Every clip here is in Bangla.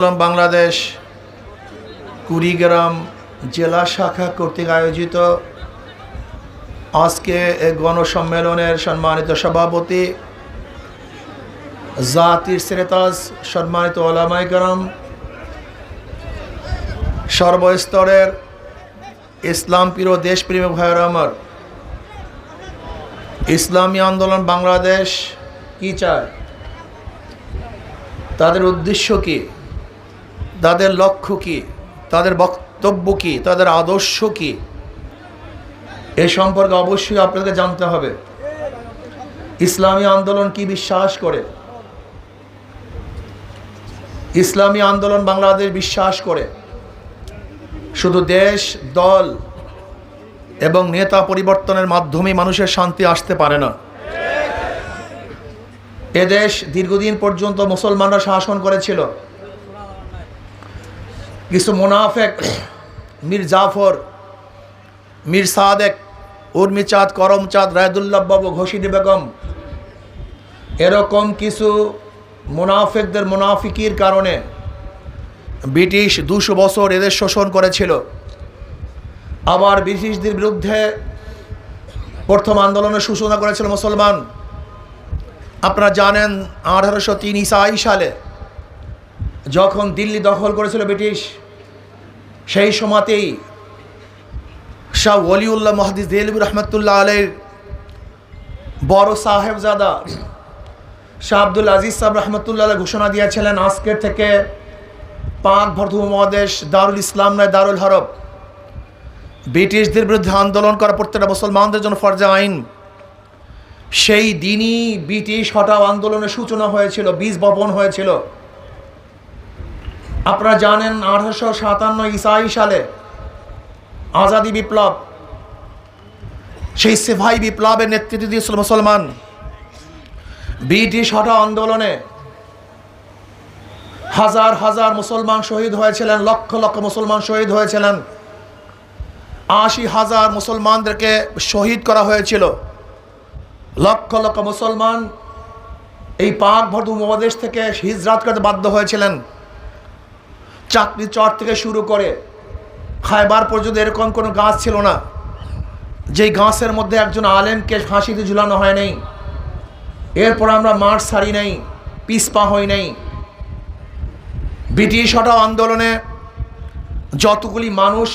বাংলাদেশ কুড়িগ্রাম জেলা শাখা কর্তৃক আয়োজিত আজকে গণসম্মেলনের সম্মানিত সভাপতি, জাতির সেরেতাজ সম্মানিত ওলামাই গরম সর্বস্তরের ইসলাম প্রিয় দেশপ্রেমিক ভাইয়ের আমার, ইসলামী আন্দোলন বাংলাদেশ কি চায়? তাদের উদ্দেশ্য কী? তাদের লক্ষ্য কি? তাদের বক্তব্য কি? তাদের আদর্শ কি? এ সম্পর্কে অবশ্যই আপনাকে জানতে হবে। ইসলামী আন্দোলন কি বিশ্বাস করে? ইসলামী আন্দোলন বাংলাদেশ বিশ্বাস করে। শুধু দেশ, দল এবং নেতা পরিবর্তনের মাধ্যমে মানুষের শান্তি আসতে পারে না। এদেশ দীর্ঘদিন পর্যন্ত মুসলমানরা শাসন করেছিল। কিছু মোনাফেক, মীর জাফর, মীর সাদেক উর্মিচাঁদ করমচাঁদ রায়দুল্লাহ বাবু, ঘোষিদি বেগম, এরকম কিছু মোনাফেকদের, মোনাফিকির কারণে ব্রিটিশ দুশো বছর এদের শোষণ করেছিল। আবার ব্রিটিশদের বিরুদ্ধে প্রথম আন্দোলনের সূচনা করেছিল মুসলমান। আপনারা জানেন আঠারোশো তিন ইসাই সালে যখন দিল্লি দখল করেছিল ব্রিটিশ, সেই সময়তেই শাহ ওলিউল্লাহ মহাদিস দেলবি রহমতুল্লাহ আলের বড় সাহেবজাদা শাহ আব্দুল আজিজ সাহেব রহমতুল্লাহ ঘোষণা দিয়েছিলেন, আজকের থেকে পাক ভর্ধ মহাদেশ দারুল ইসলাম নয়, দারুল হরব। ব্রিটিশদের বিরুদ্ধে আন্দোলন করা প্রত্যেকটা মুসলমানদের জন্য ফরজে আইন। সেই দিনই ব্রিটিশ হটাও আন্দোলনের সূচনা হয়েছিল, বীজ বপন হয়েছিল। আপনারা জানেন আঠারোশো সাতান্ন ইসাই সালে আজাদি বিপ্লব, সেই সেভাই বিপ্লবের নেতৃত্ব দিয়েছিল মুসলমান। ব্রিটিশ হটাও আন্দোলনে হাজার হাজার মুসলমান শহীদ হয়েছিলেন, লক্ষ লক্ষ মুসলমান শহীদ হয়েছিলেন। আশি হাজার মুসলমানদেরকে শহীদ করা হয়েছিল। লক্ষ লক্ষ মুসলমান এই পাক ভর্ধ উপদেশ থেকে হিজরাত করতে বাধ্য হয়েছিলেন। চাকরি চর থেকে শুরু করে খায়বার পর্যন্ত এরকম কোনো গাছ ছিল না। যেই গাছের মধ্যে একজন আলেমকে ফাঁসিতে ঝুলানো হয় নাই। এরপর আমরা মাঠ সারি নাই, পিসপা হই নাই। ব্রিটিশ হটাও আন্দোলনে যতগুলি মানুষ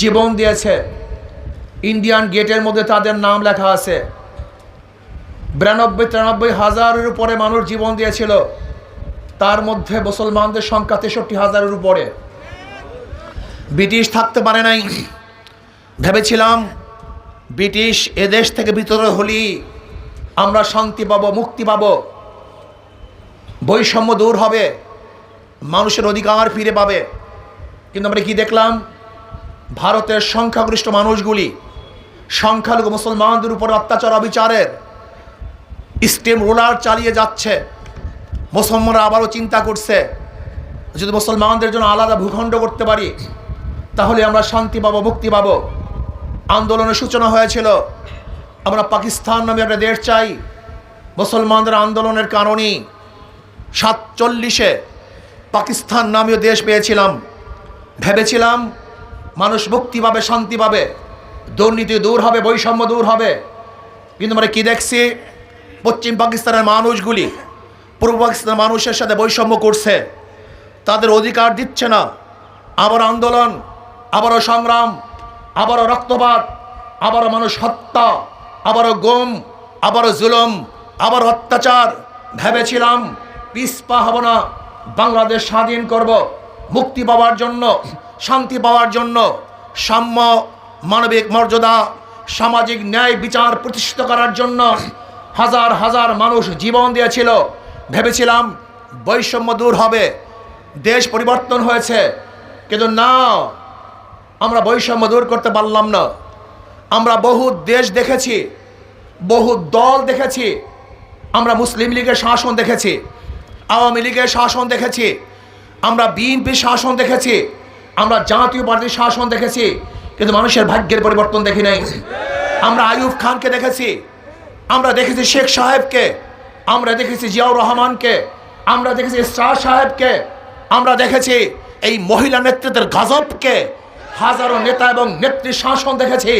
জীবন দিয়েছে, ইন্ডিয়ান গেটের মধ্যে তাদের নাম লেখা আছে। বিরানব্বই, তিরানব্বই হাজারের উপরে মানুষ জীবন দিয়েছিল। তার মধ্যে মুসলমানদের সংখ্যা তেষট্টি হাজারের উপরে। ব্রিটিশ থাকতে পারে নাই। ভেবেছিলাম, ব্রিটিশ এদেশ থেকে ভিতরে হলি আমরা শান্তি পাবো, মুক্তি পাব। বৈষম্য দূর হবে, মানুষের অধিকার ফিরে পাবে। কিন্তু আমরা কি দেখলাম? ভারতের সংখ্যাগরিষ্ঠ মানুষগুলি, সংখ্যালঘু মুসলমানদের উপর অত্যাচার অবিচারের স্টেম রোলার চালিয়ে যাচ্ছে। মুসলমানরা আবারও চিন্তা করছে, যদি মুসলমানদের জন্য আলাদা ভূখণ্ড করতে পারি, তাহলে আমরা শান্তি পাবো, মুক্তি পাবো। আন্দোলনের সূচনা হয়েছিল, আমরা পাকিস্তান নামে একটা দেশ চাই। মুসলমানদের আন্দোলনের কারণেই সাতচল্লিশে পাকিস্তান নামীয় দেশ পেয়েছিলাম। ভেবেছিলাম, মানুষ মুক্তি পাবে, শান্তি পাবে, দুর্নীতি দূর হবে, বৈষম্য দূর হবে। কিন্তু আমরা কি দেখছি? পশ্চিম পাকিস্তানের মানুষগুলি পূর্ব পাকিস্তানের মানুষের সাথে বৈষম্য করছে। তাদের অধিকার দিচ্ছে না। আবার আন্দোলন, আবারও সংগ্রাম, আবারও রক্তপাত, আবারও মানুষ হত্যা, আবারও গুম, আবারও জুলুম, আবার অত্যাচার। ভেবেছিলাম পিসপা হব না। বাংলাদেশ স্বাধীন করব। মুক্তি পাওয়ার জন্য, শান্তি পাওয়ার জন্য। সাম্য, মানবিক মর্যাদা, সামাজিক ন্যায় বিচার প্রতিষ্ঠিত করার জন্য হাজার হাজার মানুষ জীবন দিয়েছিল। ভেবেছিলাম বৈষম্য দূর হবে, দেশ পরিবর্তন হয়েছে, কিন্তু না, আমরা বৈষম্য দূর করতে পারলাম না। আমরা বহু দেশ দেখেছি, বহু দল দেখেছি, আমরা মুসলিম লীগের শাসন দেখেছি, আওয়ামী লীগের শাসন দেখেছি, আমরা বিএনপির শাসন দেখেছি, আমরা জাতীয় পার্টির শাসন দেখেছি, কিন্তু মানুষের ভাগ্যের পরিবর্তন দেখি নাই। আমরা আইয়ুব খানকে দেখেছি, আমরা দেখেছি শেখ সাহেবকে আমরা দেখেছি জিয়াউর রহমানকে, আমরা দেখেছি শাহ সাহেবকে, আমরা দেখেছি এই মহিলা নেতৃত্বের গজবকে। হাজারো নেতা এবং নেত্রী শাসন দেখেছি,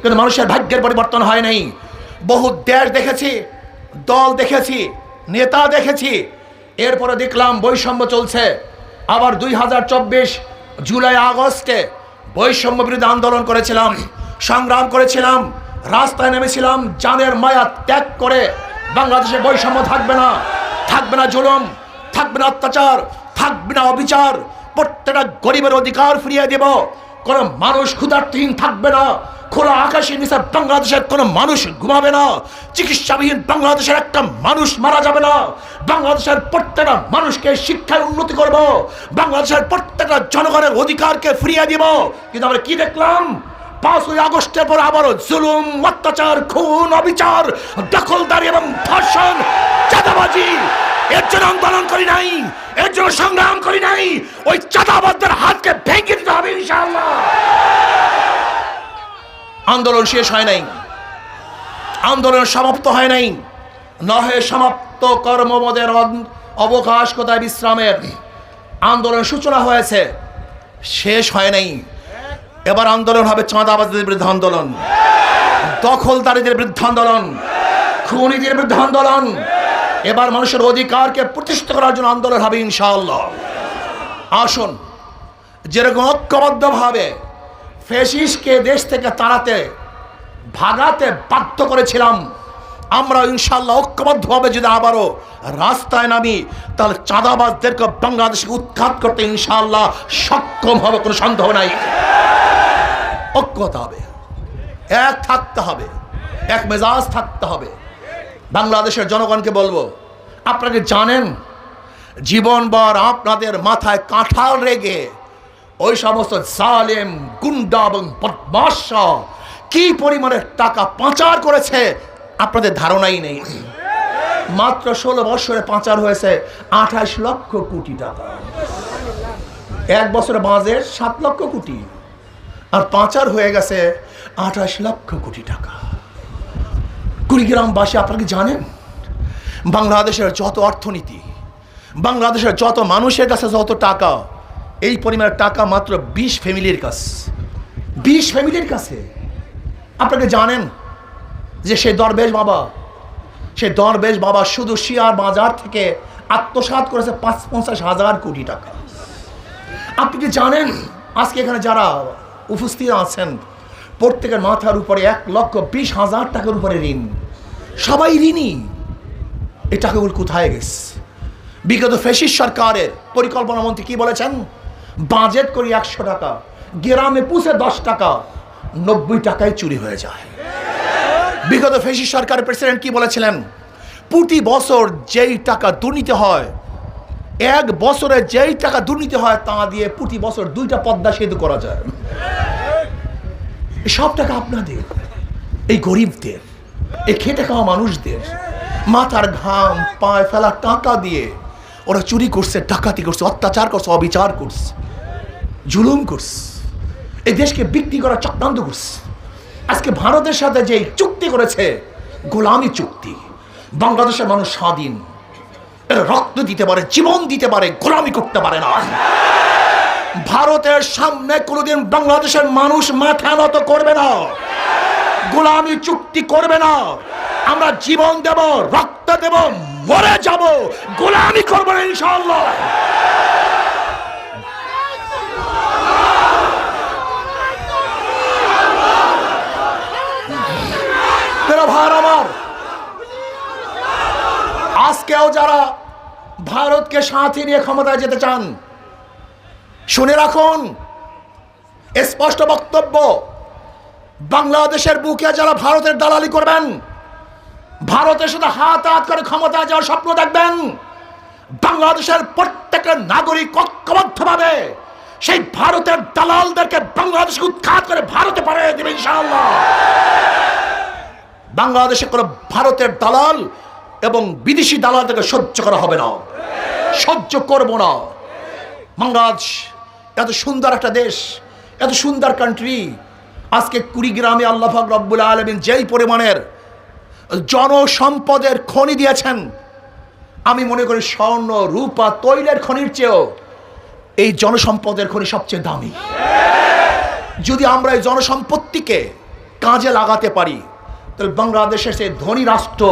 কিন্তু মানুষের ভাগ্যের পরিবর্তন হয় নাই। বহু দেশ দেখেছি, দল দেখেছি, নেতা দেখেছি। এরপরে দেখলাম বৈষম্য চলছে। আবার দুই হাজার চব্বিশ জুলাই আগস্টে বৈষম্য বিরুদ্ধে আন্দোলন করেছিলাম, সংগ্রাম করেছিলাম, রাস্তায় নেমেছিলাম, জানের মায়া ত্যাগ করে বাংলাদেশে বৈষম্য থাকবে না। থাকবে না জুলুম, থাকবে না অত্যাচার, থাকবে না অবিচার। প্রত্যেকটা গরিবের অধিকার ফিরিয়ে দেব। কোন মানুষ ক্ষুধার্থহীন থাকবে না। খোলা আকাশের নিচে বাংলাদেশের কোনো মানুষ ঘুমাবে না। চিকিৎসাবিহীন বাংলাদেশের একটা মানুষ মারা যাবে না। বাংলাদেশের প্রত্যেকটা মানুষকে শিক্ষায় উন্নতি করব। বাংলাদেশের প্রত্যেকটা জনগণের অধিকারকে ফিরিয়ে দিব। কিন্তু আমরা কি দেখলাম? পাঁচই আগস্টের পর আবারও জুলুম, অত্যাচার, খুন, অবিচার, দখলদারি এবং ধর্ষণ, চাঁদাবাজি। এর জন্য আন্দোলন করি নাই, এর জন্য সংগ্রাম করি নাই। ওই চাঁদাবাদদের হাতকে ভেঙে দিতে হবে ইনশাআল্লাহ। আন্দোলন শেষ হয় নাই। আন্দোলন সমাপ্ত হয় নাই। নহে সমাপ্ত কর্মমদের অন- অবকাশ কোথায় বিশ্রামের? আন্দোলন সূচনা হয়েছে। শেষ হয় নাই। এবার আন্দোলন হবে চাঁদাবাজদের বিরুদ্ধে আন্দোলন। দখলদারিদের বিরুদ্ধে আন্দোলন। খুনিদের বিরুদ্ধে আন্দোলন। এবার মানুষের অধিকারকে প্রতিষ্ঠিত করার জন্য আন্দোলন হবে ইনশাআল্লাহ। আসুন, যেরকম ঐক্যবদ্ধভাবে ফেসিসকে দেশ থেকে তাড়াতে, ভাগাতে বাধ্য করেছিলাম, আমরা ইনশাল্লাহ ঐক্যবদ্ধভাবে যদি আবারও রাস্তায় নামি, তাহলে চাঁদাবাজদেরকে বাংলাদেশকে উৎখাত করতে ইনশাল্লাহ সক্ষম হবে কোনো সন্দেহ নাই। ঐক্যতা হবে। এক থাকতে হবে, এক মেজাজ থাকতে হবে। বাংলাদেশের জনগণকে বলব আপনাকে জানেন, জীবনভর আপনাদের মাথায় কাঁঠাল রেগে ওই সমস্ত জালেম, গুন্ডা এবং কি পরিমাণের টাকা পাচার করেছে, আপনাদের ধারণাই নেই। মাত্র ষোলো বছরে পাচার হয়েছে আঠাশ লক্ষ কোটি টাকা। এক বছরে বাজেট সাত লক্ষ কোটি। আর পাঁচার হয়ে গেছে আঠাশ লক্ষ কোটি টাকা। কুড়িগ্রামবাসী আপনারা কি জানেন? বাংলাদেশের যত অর্থনীতি, বাংলাদেশের যত মানুষের কাছে যত টাকা, এই পরিমাণের টাকা মাত্র বিশ ফ্যামিলির কাছে। বিশ ফ্যামিলির কাছে। আপনাকে জানেন যে সেই দরবেশ বাবা, সেই দরবেশ বাবা শুধু শিয়ার বাজার থেকে আত্মসাৎ করেছে পাঁচ পঞ্চাশ হাজার কোটি টাকা। আপনি কি জানেন আজকে এখানে যারা উপস্থিত আছেন। প্রত্যেকের মাথার উপরে এক লক্ষ বিশ হাজার টাকার উপরে ঋণ। সবাই ঋণী। এই টাকাগুলো কোথায় গেছে? বিগত ফেসিস সরকারের পরিকল্পনা মন্ত্রী কি বলেছেন? বাজেট করি একশো টাকা, গ্রামে পুষে দশ টাকা, নব্বই টাকায় চুরি হয়ে যায়। বিগত ফেসিস সরকারের প্রেসিডেন্ট কি বলেছিলেন? প্রতি বছর যেই টাকা দুর্নীতি হয়, এক বছরে যেই টাকা দুর্নীতি হয়, তা দিয়ে প্রতি বছর দুইটা পদ্মা সেতু করা যায়। সব টাকা আপনাদের, এই গরিবদের, এই খেটে খাওয়া মানুষদের, মাথার ঘাম, পায়ে ফেলা টাকা দিয়ে ওরা চুরি করছে, ডাকাতি করছে, অত্যাচার করছে, অবিচার করছে, জুলুম করছে, এই দেশকে বিক্রি করা চক্রান্ত করছে। আজকে ভারতের সাথে যে চুক্তি করেছে, গোলামি চুক্তি, বাংলাদেশের মানুষ স্বাধীন, এরা রক্ত দিতে পারে, জীবন দিতে পারে, গোলামি করতে পারে না। ভারতের সামনে কোনোদিন বাংলাদেশের মানুষ মাথা নত করবে না। গোলামি চুক্তি করবে না। আমরা জীবন দেব, রক্ত দেব, মরে যাব। গোলামি করব না ইনশাল্লাহ আমার, আজকেও যারা ভারতকে সাথে নিয়ে ক্ষমতায় যেতে চান শুনে রাখুন স্পষ্ট বক্তব্য, বাংলাদেশের বুকে যারা ভারতের দালালি করবেন ভারতের সাথে হাত হাত করে ক্ষমতায় যাওয়ার স্বপ্ন দেখবেন, বাংলাদেশের প্রত্যেকটা নাগরিক ঐক্যবদ্ধভাবে সেই ভারতের দালালদেরকে বাংলাদেশকে উৎখাত করে ভারতে পাঠিয়ে দেবে বাংলাদেশে কোনো ভারতের দালাল এবং বিদেশি দালালদেরকে সহ্য করা হবে না। সহ্য করব না। বাংলাদেশ এত সুন্দর একটা দেশ, এত সুন্দর কান্ট্রি আজকে কুড়িগ্রামে আল্লাহ পাক রব্বুল আলমিন যেই পরিমাণের জনসম্পদের খনি দিয়েছেন, আমি মনে করি স্বর্ণ, রূপা, তৈলের খনির চেয়েও এই জনসম্পদের খনি সবচেয়ে দামি। যদি আমরা এই জনসম্পত্তিকে কাজে লাগাতে পারি, তাহলে বাংলাদেশের সেই ধনী রাষ্ট্র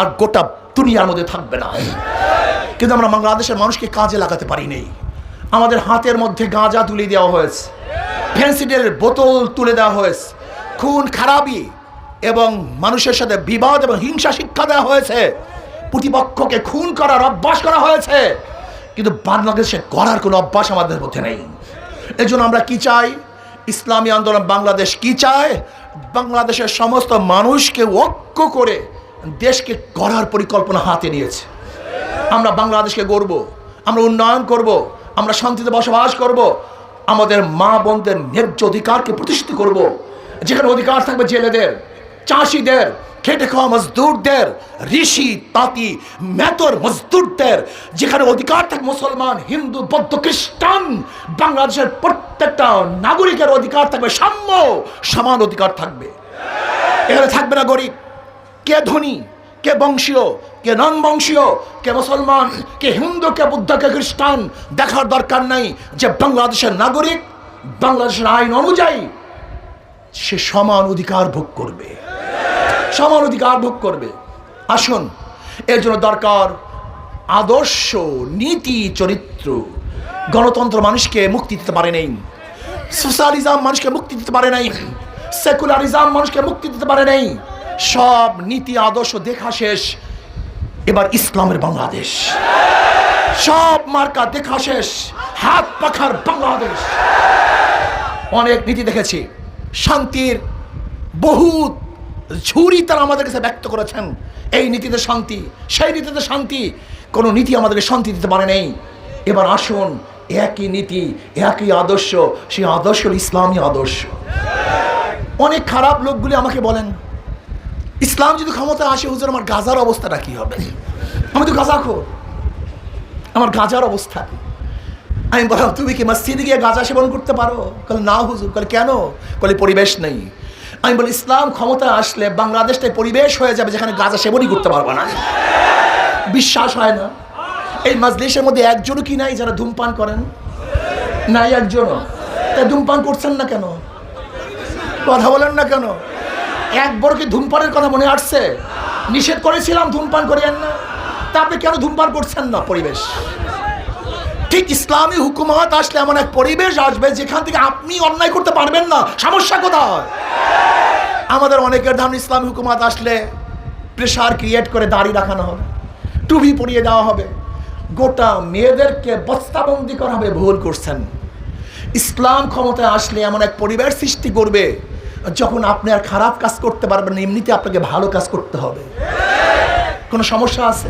আর গোটা দুনিয়ার মধ্যে থাকবে না। কিন্তু আমরা বাংলাদেশের মানুষকে কাজে লাগাতে পারি নেই। আমাদের হাতের মধ্যে গাঁজা তুলে দেওয়া হয়েছে। ফেন্সিডের বোতল তুলে দেওয়া হয়েছে। খুন, খারাপি এবং মানুষের সাথে বিবাদ এবং হিংসা শিক্ষা দেওয়া হয়েছে। প্রতিপক্ষকে খুন করার অভ্যাস করা হয়েছে। কিন্তু বাংলাদেশে করার কোনো অভ্যাস আমাদের মধ্যে নেই। এই জন্য আমরা কি চাই? ইসলামী আন্দোলন বাংলাদেশ কি চায়? বাংলাদেশের সমস্ত মানুষকে ঐক্য করে দেশকে গড়ার পরিকল্পনা হাতে নিয়েছে। আমরা বাংলাদেশকে গড়ব, আমরা উন্নয়ন করব আমরা শান্তিতে বসবাস করব। আমাদের মা বোনদের ন্যায্য অধিকারকে প্রতিষ্ঠিত করব। যেখানে অধিকার থাকবে জেলেদের, চাষিদের, খেটে খাওয়া মজদুরদের, ঋষি, তাঁতি মেতর মজদুরদের, যেখানে অধিকার থাকবে মুসলমান, হিন্দু, বৌদ্ধ, খ্রিস্টান, বাংলাদেশের প্রত্যেকটা নাগরিকের অধিকার থাকবে, সাম্য, সমান অধিকার থাকবে। এখানে থাকবে না গরিব, কে ধনী? কে বংশীয়, কে নন বংশীয় কে মুসলমান, কে হিন্দু, কে বুদ্ধ, কে খ্রিস্টান, দেখার দরকার নাই যে বাংলাদেশের নাগরিক, বাংলাদেশের আইন অনুযায়ী সে সমান অধিকার ভোগ করবে। সমান অধিকার ভোগ করবে। আসুন, এর জন্য দরকার আদর্শ, নীতি, চরিত্র। গণতন্ত্র মানুষকে মুক্তি দিতে পারে নাই। সোশ্যালিজম মানুষকে মুক্তি দিতে পারে নাই। সেকুলারিজম মানুষকে মুক্তি দিতে পারে নাই। সব নীতি, আদর্শ দেখা শেষ। এবার ইসলামের বাংলাদেশ। সব মার্কা দেখা শেষ। হাত পাখার বাংলাদেশ। অনেক নীতি দেখেছি। শান্তির বহুত ঝুরি তারা আমাদের কাছে ব্যক্ত করেছেন। এই নীতিতে শান্তি, সেই নীতিতে শান্তি। কোনো নীতি আমাদেরকে শান্তি দিতে পারে নেই। এবার আসুন, একই নীতি, একই আদর্শ, সেই আদর্শ ইসলামী আদর্শ। অনেক খারাপ লোকগুলি আমাকে বলেন ইসলাম যদি ক্ষমতা আসে, হুজুর, আমার গাজার অবস্থাটা কি হবে? আমি তো গাজা খো আমার গাজার অবস্থা আমি বললাম, তুমি কি মসজিদে গিয়ে গাঁজা সেবন করতে পারো? বলে না, হুজুর। বলে কেন? বলে পরিবেশ নেই। আমি বলি ইসলাম ক্ষমতা আসলে বাংলাদেশটাই পরিবেশ হয়ে যাবে যেখানে গাঁজা সেবনই করতে পারবে না। বিশ্বাস হয় না। এই মাজলিসের মধ্যে একজনও কি নাই যারা ধূমপান করেন? নাই একজনও। তাই ধূমপান করছেন না কেন? কথা বলেন না কেন? একবার কি ধূমপানের কথা মনে আসছে। নিষেধ করেছিলাম, ধূমপান করিয়েন না। তা আপনি কেন ধূমপান করছেন না, পরিবেশ? ঠিক ইসলামী হুকুমত আসলে এমন এক পরিবেশ আসবে যেখান থেকে আপনি অন্যায় করতে পারবেন না। সমস্যা কোথায়? আমাদের অনেকের ধারণা ইসলামী হুকুমত আসলে প্রেশার ক্রিয়েট করে দাড়ি রাখানো হবে, টুপি পরিয়ে দেওয়া হবে। গোটা মেয়েদেরকে বস্তাবন্দি করা হবে, ভুল করছেন। ইসলাম ক্ষমতায় আসলে এমন এক পরিবেশ সৃষ্টি করবে যখন আপনি আর খারাপ কাজ করতে পারবেন এমনিতে আপনাকে ভালো কাজ করতে হবে। কোনো সমস্যা আছে?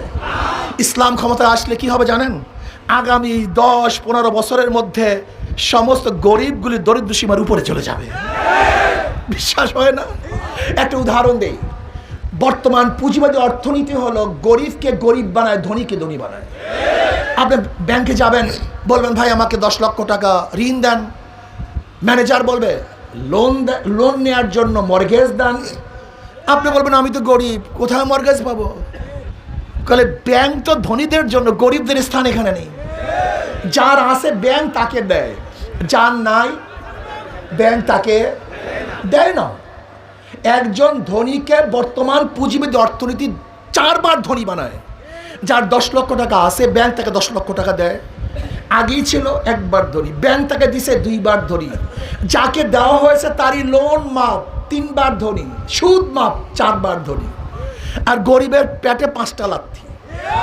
ইসলাম ক্ষমতায় আসলে কি হবে জানেন? আগামী দশ, পনেরো বছরের মধ্যে সমস্ত গরিবগুলি দরিদ্র সীমার উপরে চলে যাবে। বিশ্বাস হয় না? একটা উদাহরণ দেই। বর্তমান পুঁজিবাদী অর্থনীতি হলো গরিবকে গরিব বানায়, ধনীকে ধনী বানায়। আপনি ব্যাংকে যাবেন, বলবেন, ভাই, আমাকে দশ লক্ষ টাকা ঋণ দেন। ম্যানেজার বলবে লোন লোন নেওয়ার জন্য মর্গেজ দেন। আপনি বলবেন, আমি তো গরিব, কোথায় মর্গেজ পাবো? বলে ব্যাংক তো ধনীদের জন্য, গরিবদের স্থান এখানে নেই। যার আছে ব্যাংক তাকে দেয়, যার নাই, ব্যাংক তাকে দেয় না। একজন ধনীকে বর্তমান পুঁজিবাদী অর্থনীতি চারবার ধনী বানায়। যার দশ লক্ষ টাকা আছে, ব্যাংক তাকে দশ লক্ষ টাকা দেয়। আগেই ছিল একবার ধরি। ব্যাংক তাকে দিছে দুইবার ধরি। যাকে দেওয়া হয়েছে তারই লোন মাপ তিনবার ধরি। সুদ মাপ চারবার ধরি। আর গরিবের পেটে পাঁচটা লাথি।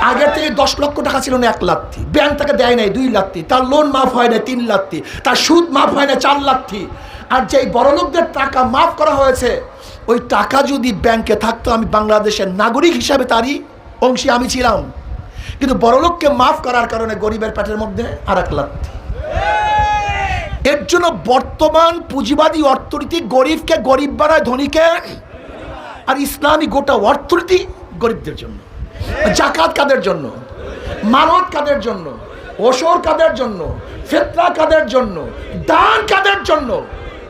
আগের থেকে দশ লক্ষ টাকা ছিল না এক লাথি। ব্যাংক তাকে দেয় নাই দুই লাথি। তার লোন মাফ হয় না তিন লাথি। তার সুদ মাফ হয় না চার লাথি। আর যেই বড়লোকদের টাকা মাফ করা হয়েছে, ওই টাকা যদি ব্যাংকে থাকতো, আমি বাংলাদেশের নাগরিক হিসাবে তারই অংশী আমি ছিলাম। কিন্তু বড়লোককে মাফ করার কারণে গরিবের পেটের মধ্যে আর এক লাথি এর জন্য বর্তমান পুঁজিবাদী অর্থনীতি গরিবকে গরিব বানায়, ধনীকে আর ইসলামী গোটা অর্থনীতি গরিবদের জন্য। জাকাত কাদের জন্য? মানত কাদের জন্য? ওসর কাদের জন্য? ফেতরা কাদের জন্য? দান কাদের জন্য?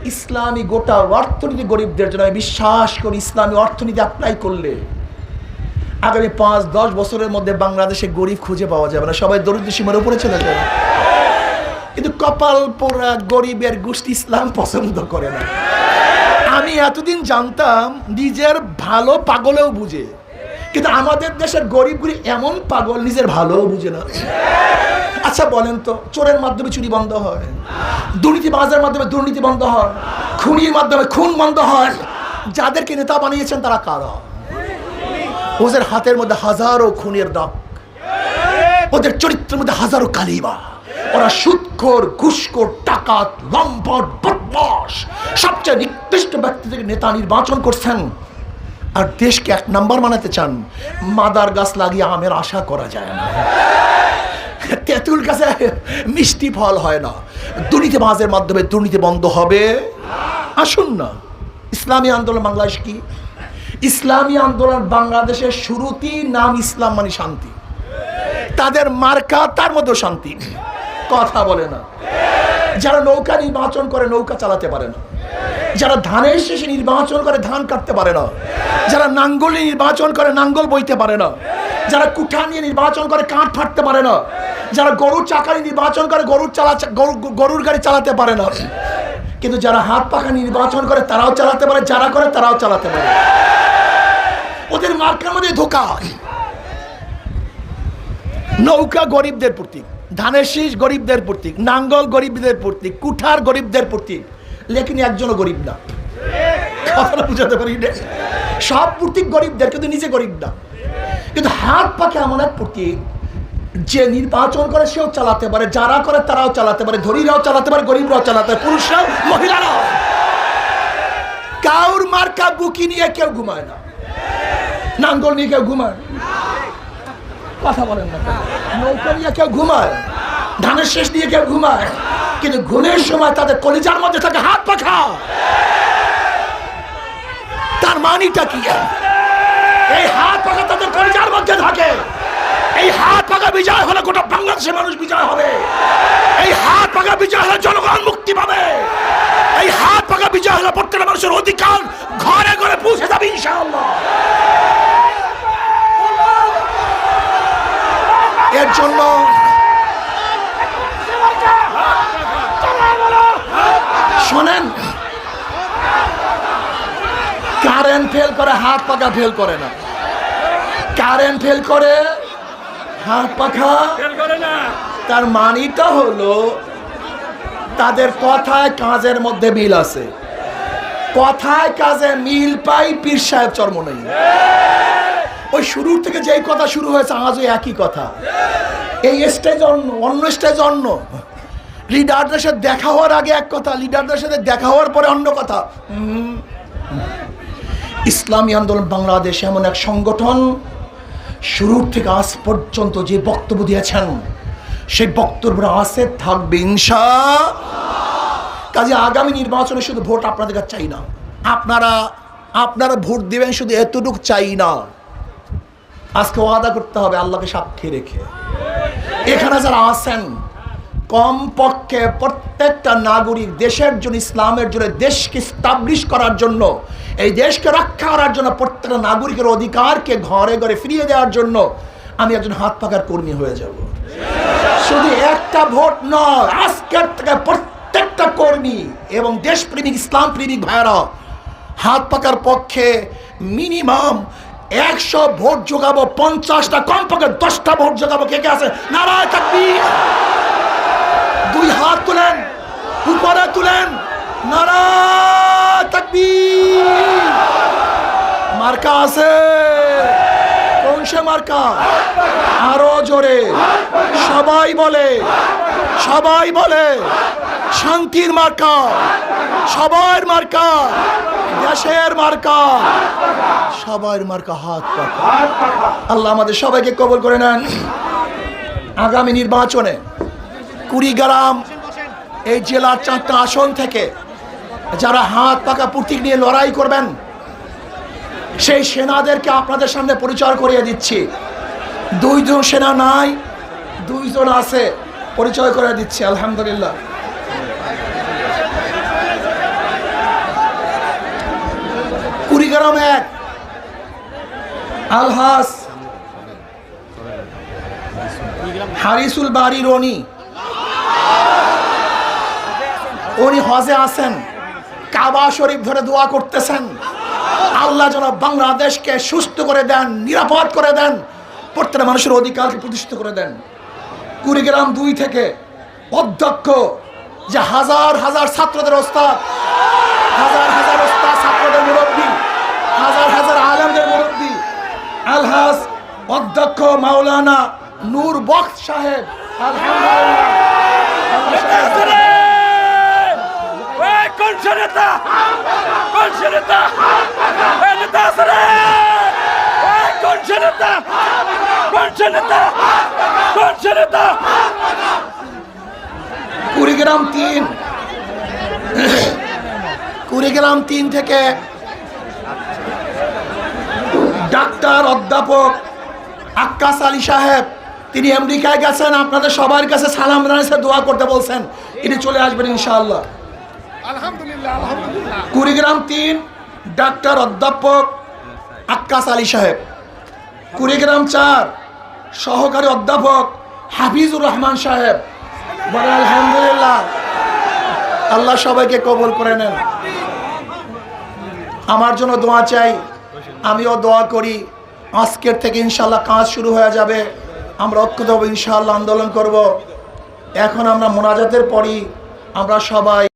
ইসলামী গোটা অর্থনীতি গরিবদের জন্য। আমি বিশ্বাস করি ইসলামী অর্থনীতি অ্যাপ্লাই করলে আগামী পাঁচ, দশ বছরের মধ্যে বাংলাদেশে গরিব খুঁজে পাওয়া যাবে না। সবাই দরিদ্র সীমার উপরে চলে যাবে। কিন্তু কপাল পোড়া গরিবের গোষ্ঠী ইসলাম পছন্দ করে না। আমি এতদিন জানতাম, নিজের ভালো পাগলেও বুঝে। কিন্তু আমাদের দেশের গরিবগুলি এমন পাগল, নিজের ভালোও বুঝে না। আচ্ছা বলেন তো, চোরের মাধ্যমে চুরি বন্ধ হয়? দুর্নীতিবাজের মাধ্যমে দুর্নীতি বন্ধ হয়? খুনির মাধ্যমে খুন বন্ধ হয়? যাদেরকে নেতা বানিয়েছেন তারা কারা? ওদের হাতের মধ্যে হাজারো খুনের দাগ। ওদের চরিত্রের মধ্যে হাজারো কালিমা। ওরা সুৎখোর, ঘুষখোর টাকাত লম্পট বদমাস সবচেয়ে নিকৃষ্ট ব্যক্তি থেকে নেতা নির্বাচন করছেন। আর দেশকে এক নাম্বার বানাতে চান, মাদার গাছ লাগিয়ে আমের আশা করা যায় না। তেঁতুল গাছে মিষ্টি ফল হয় না। দুর্নীতিবাজের মাধ্যমে দুর্নীতি বন্ধ হবে। আসুন না। ইসলামী আন্দোলন বাংলাদেশ কি? ইসলামী আন্দোলন বাংলাদেশের শুরুতেই নাম ইসলাম মানে শান্তি। তাদের মার্কা, তার মধ্যে শান্তি। কথা বলে না। যারা নৌকা নির্বাচন করে, নৌকা চালাতে পারে না। যারা ধানের শেষে নির্বাচন করে, ধান কাটতে পারে না। যারা নাঙ্গল নির্বাচন করে, নাঙ্গল বইতে পারে না। যারা কুঠা নিয়ে নির্বাচন করে, কাঠ ফাটতে পারে না। যারা গরুর চাকা নির্বাচন করে, গরুর চালা, গরু- গরুর গাড়ি চালাতে পারে না। কিন্তু যারা হাত পাখা নির্বাচন করে, তারাও চালাতে পারে, যারা করে, তারাও চালাতে পারে। ওদের মার্কার মধ্যে ধোকা। নৌকা গরিবদের প্রতীক, ধানের শীষ গরিবদের প্রতীক, নাঙ্গল গরিবদের প্রতীক, কুঠার গরিবদের প্রতীক, লেকিন একজনও গরিব না। কথাটা বুঝাতে পারি সব প্রতীক গরিবদের, কিন্তু নিজে গরিব না। কিন্তু হাত পাকে এমন এক প্রতীক, যে নির্বাচন করে সেও চালাতে পারে, যারা করে তারাও চালাতে পারে, ধনীরাও চালাতে পারে, গরিবরাও চালাতে পারে, পুরুষরাও, মহিলারাও। কাউর মার্কা বুকি নিয়ে কেউ ঘুমায় না। নাঙ্গল নিয়ে কেউ ঘুমায়? কথা বলেন না নৌকা নিয়ে কেউ ঘুমায়? ধানের শেষ দিয়ে কেউ ঘুমায়? কিন্তু ঘুমের সময় তাদের কলিজার মধ্যে থাকে হাত পাখা। তার মানিটা কি? এই হাত পাখা তাদের কলিজার মধ্যে থাকে। এই হাত পাখা বিজয় হলে গোটা বাংলাদেশের মানুষ বিজয় হবে। এই হাত পাখা বিজয় হলে জনগণ মুক্তি পাবে। এই হাত পাখা বিজয় হলে প্রত্যেকটা মানুষের অধিকার ঘরে ঘরে পৌঁছে যাবে ইনশাআল্লাহ। এর জন্য। শোনেন কারেন্ট ফেল করে হাত পাখা ফেল করে না। কারেন্ট ফেল করে হাত পাখা তার মানিটা হলো তাদের কথায় কাজের মধ্যে মিল আছে। কথায় কাজে মিল পাই পীর সাহেব চর্ম নেই ওই শুরুর থেকে যেই কথা শুরু হয়েছে, আজও একই কথা। এই স্টেজ অন্য অন্য স্টেজ অন্য। লিডারদের সাথে দেখা হওয়ার আগে এক কথা লিডারদের সাথে দেখা হওয়ার পরে অন্য কথা। ইসলামী আন্দোলন বাংলাদেশ এমন এক সংগঠন, শুরুর থেকে আজ পর্যন্ত যে বক্তব্য দিয়েছেন, সেই বক্তব্য আছে, থাকবে ইনশা কাজে আগামী নির্বাচনে শুধু ভোট আপনাদের কাছে চাই না। আপনারা আপনারা ভোট দেবেন শুধু এতটুকু চাই না। আজকে ওয়াদা করতে হবে আল্লাহকে সাক্ষী রেখে। এখানে যারা আছেন, কমপক্ষে প্রত্যেকটা নাগরিক দেশের জন্য, ইসলামের জন্য, দেশকে স্টাবলিশ করার জন্য, এই দেশকে রক্ষা করার জন্য প্রত্যেকটা নাগরিকের অধিকারকে ঘরে ঘরে ফিরিয়ে দেওয়ার জন্য আমি একজন হাত পাকার কর্মী হয়ে যাব। শুধু একটা ভোট নয়, আজকের থেকে প্রত্যেকটা কর্মী এবং দেশপ্রেমিক ইসলাম প্রেমিক ভাইয়েরা হাত পাকার পক্ষে মিনিমাম একশো ভোট যোগাবো পঞ্চাশটা কমপক্ষে দশটা ভোট যোগাবো কে কে আছে? নারায় থাকবি দুই হাত তুলেন, উপরে তুলেন, নারায় থাকবি মার্কা আছে। কোন সে মার্কা? আরও জোরে। সবাই বলে সবাই বলে শান্তির মার্কা, সবার মার্কা, দেশের মার্কা, সবার মার্কা, হাত পাকা। আল্লাহ আমাদের সবাইকে কবল করে নেন। আগামী নির্বাচনে কুড়িগ্রাম এই জেলার চারটা আসন থেকে যারা হাত পাকা প্রতীক নিয়ে লড়াই করবেন, সেই সেনাদেরকে আপনাদের সামনে পরিচয় করিয়ে দিচ্ছি। দুইজন সেনা নাই, দুইজন আছে, পরিচয় করে দিচ্ছি। আলহামদুলিল্লাহ। এক। আলহাস। হারিসুল বাড়ি রনি। উনি হজে আছেন কাবা শরীফ ধরে দোয়া করতেছেন। আল্লাহ যেন বাংলাদেশকে সুস্থ করে দেন, নিরাপদ করে দেন, প্রত্যেকটা মানুষের অধিকারকে প্রতিষ্ঠিত করে দেন। কুড়িগ্রাম দুই থেকে অধ্যক্ষ যে হাজার হাজার ছাত্রদের ওস্তাদ, হাজার হাজার ওস্তাদ ছাত্রদের মুরব্বী হাজার হাজার আলমদের মুরব্বী আলহাজ অধ্যক্ষ মাওলানা নূর বক্স সাহেব আলহামদুলিল্লাহ আল্লাহ সাহেব। ওই কোন সে নেতা কোন সে নেতা এই নেতা আছে রে ওই কোন সে নেতা কোন সে নেতা? কোন সে নেতা? কুড়িগ্রাম তিন। কুড়িগ্রাম তিন থেকে ডাক্তার অধ্যাপক আক্কাস আলী সাহেব তিনি আমেরিকায় গেছেন আপনাদের সবার কাছে সালাম জানিয়েছে দোয়া করতে বলছেন। তিনি চলে আসবেন ইনশাআল্লাহ। কুড়িগ্রাম তিন ডাক্তার অধ্যাপক আক্কাস আলী সাহেব। কুড়িগ্রাম চার সহকারী অধ্যাপক হাফিজুর রহমান সাহেব। বলে আলহামদুলিল্লাহ। আল্লাহ সবাইকে কবল করে নেন। আমার জন্য দোয়া চাই। আমিও দোয়া করি, আজকের থেকে ইনশাল্লাহ কাজ শুরু হয়ে যাবে। আমরা ঐক্যত ইনশাল্লাহ আন্দোলন করব। এখন আমরা মোনাজাতের পরই আমরা সবাই